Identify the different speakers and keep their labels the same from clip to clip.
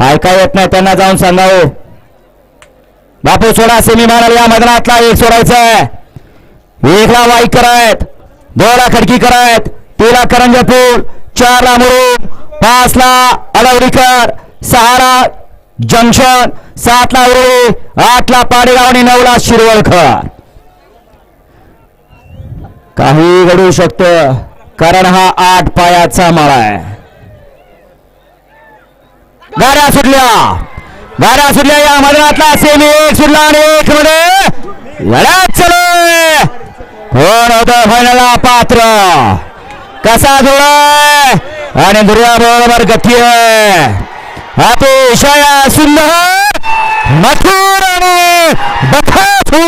Speaker 1: ऐका येत नाही त्यांना जाऊन सांगावं. बापू सोडा सेमी मारायला या मैदानातला एक सोडायचा आहे एकला वाईक करायत दोनला खडकी करायत तीनला करंजपूर चारला मुरुम पाचला अलवडीकर सहाला जंक्शन सातला उरळी आठला पाडेगाव आणि नऊला शिरवळकर काही घडू शकतं कारण हा आठ पायाचा माळा आहे. गाड्या सुटल्या. गाड्या सुटल्या या मैदानातला. सेमी एक सुटला आणि एक मध्ये लढत चालू कोण होत फायनलला पात्र. कसा जुळलाय आणि दुर्या बरोबर गती आहे. अतिशय सुंदर मथुर आणि बखासू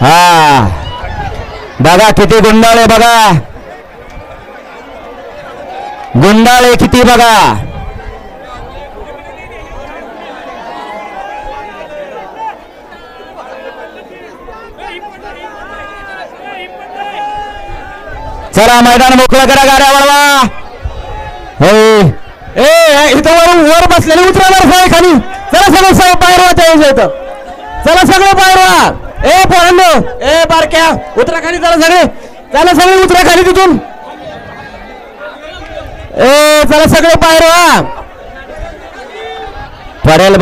Speaker 1: हा. बघा किती गुंडाळे बघा. गुंडाळे किती बघा. चला मैदान मोकळं करा गाड्या वळवा. हो.
Speaker 2: हे. ए इथं वर बसलेले उतरा बरं साहेब खाली. चला सगळं साहेब बाहेर वा त्या इथं. चला सगळं बाहेर वा. ए पोरांनो ए बारक्या उतरा खाली चला सगळे. चला सगळे उतरा खाली तिथून. चला सगळे बाहेर
Speaker 1: पडेल